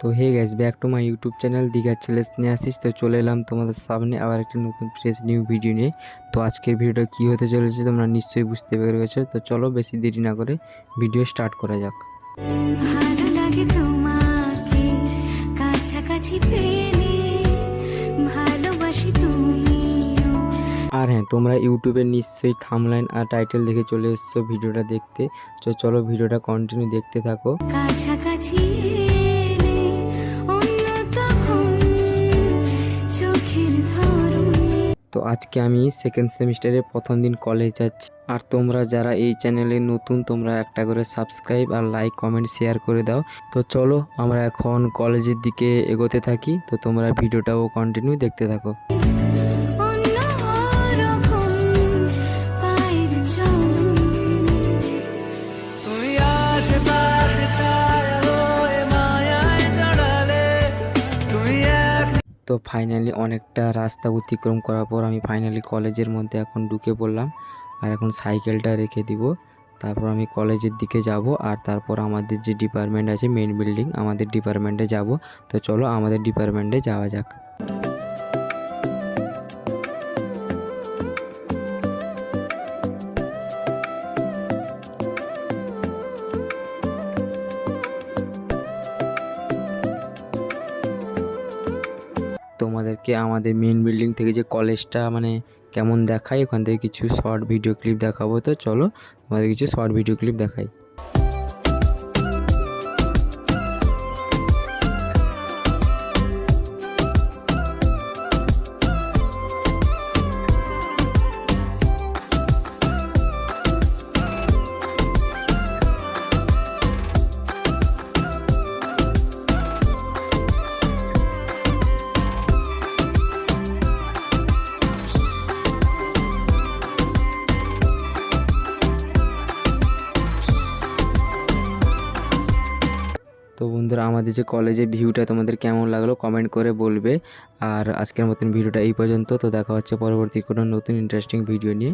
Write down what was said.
তো hey guys back to my YouTube channel দীঘার নিয়ে আসিস। তো চলে এলাম তোমাদের সামনে আবার একটা নতুন ফ্রেশ নিউ ভিডিও নিয়ে। তো আজকের ভিডিওটা কী হতে চলেছে তোমরা নিশ্চয়ই বুঝতে পেরে গেছো তো চলো বেশি দেরি না করে ভিডিও স্টার্ট করা যাক। ভালোবাসি আর হ্যাঁ তোমরা ইউটিউবে নিশ্চয়ই থামলাইন আর টাইটেল দেখে চলে এসছো ভিডিওটা দেখতে। তো চলো ভিডিওটা কন্টিনিউ দেখতে থাকো। কাছাকাছি তো আজকে আমি সেকেন্ড সেমিস্টারে প্রথম দিন কলেজ যাচ্ছি। আর তোমরা যারা এই চ্যানেলে নতুন, তোমরা একটা করে সাবস্ক্রাইব আর লাইক কমেন্ট শেয়ার করে দাও। তো চলো আমরা এখন কলেজের দিকে এগোতে থাকি। তো তোমরা ভিডিওটাও কন্টিনিউ দেখতে থাকো। তো ফাইনালি অনেকটা রাস্তা অতিক্রম করার পর আমি ফাইনালি কলেজের মধ্যে এখন ঢুকে পড়লাম। আর এখন সাইকেলটা রেখে দিব। তারপর আমি কলেজের দিকে যাব আর তারপর আমাদের যে ডিপার্টমেন্ট আছে মেন বিল্ডিং আমাদের ডিপার্টমেন্টে যাব। তো চলো আমাদের ডিপার্টমেন্টে যাওয়া যাক। তোমাদেরকে আমাদের মেন বিল্ডিং থেকে যে কলেজটা মানে কেমন দেখায়, ওখান থেকে কিছু শর্ট ভিডিও ক্লিপ দেখাবো। তো চলো তোমাদের কিছু শর্ট ভিডিও ক্লিপ দেখাই। তো বন্ধুরা, আমাদের যে কলেজে ভিউটা তোমাদের কেমন লাগল কমেন্ট করে বলবে। আর আজকের মতন ভিডিওটা এই পর্যন্ত, তো দেখা হচ্ছে পরবর্তী কোনো নতুন ইন্টারেস্টিং ভিডিও নিয়ে।